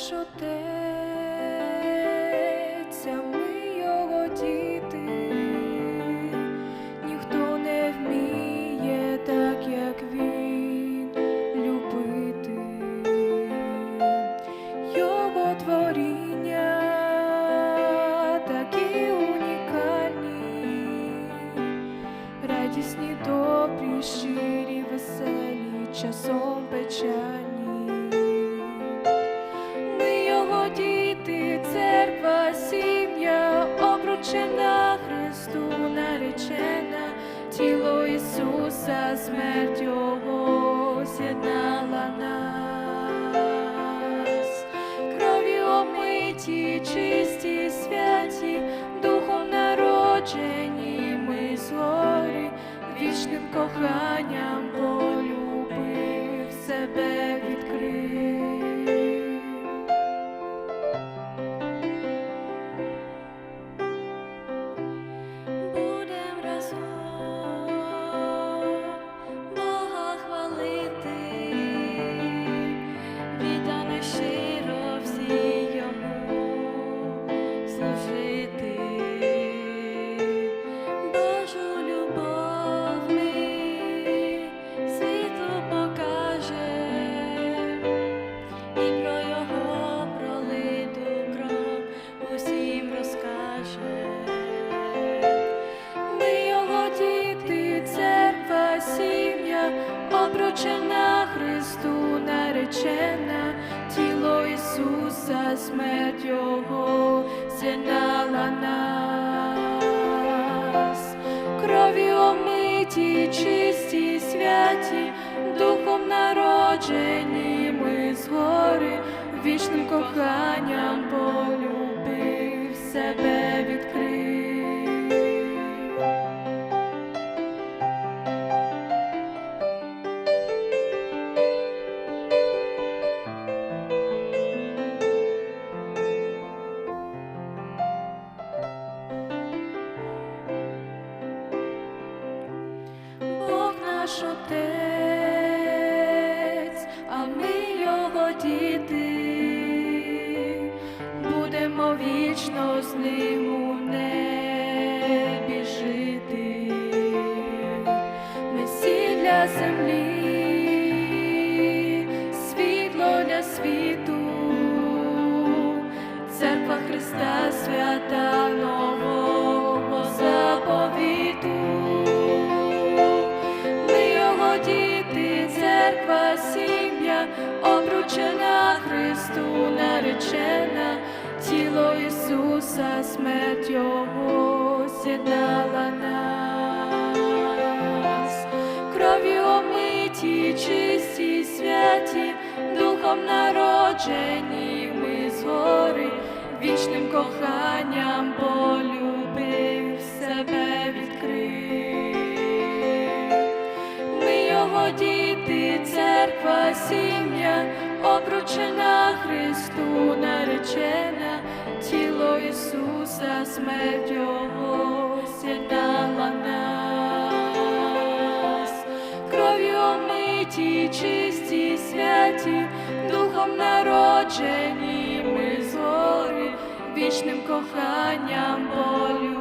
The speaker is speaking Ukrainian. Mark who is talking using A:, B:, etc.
A: наш отець, а ми його діти, ніхто не вміє так, як він любити. Його творіння такі унікальні, радісні, добрі, щирі, веселі, часом печальні. Церква, сім'я, обручена Христу наречена, тіло Ісуса, смерть Його з'єднала нас, кров'ю омиті, чисті, святі, духом народжені ми згорі, вічним коханням обручена Христу наречена, тіло Ісуса, смерть Його з'єднала нас, кров'ю омиті, чисті, святі, духом народжені ми згори, вічним коханням полюбив наш отець, а ми його діти, будемо вічно з ним у небі жити. Ми всі для землі, світло для світу, церква Христа свята обручена Христу наречена, тіло Ісуса, смерть Його з'єднала нас, кров'ю омиті, чисті, святі, духом народжені ми згори, вічним коханням полюбив себе відкрив. Ми його діти, церква, сім'я, обручена Христу наречена, тіло Ісуса, смерть Його з'єднала нас, кров'ю омиті, чисті, святі, духом народжені ми згори, вічним коханням полю.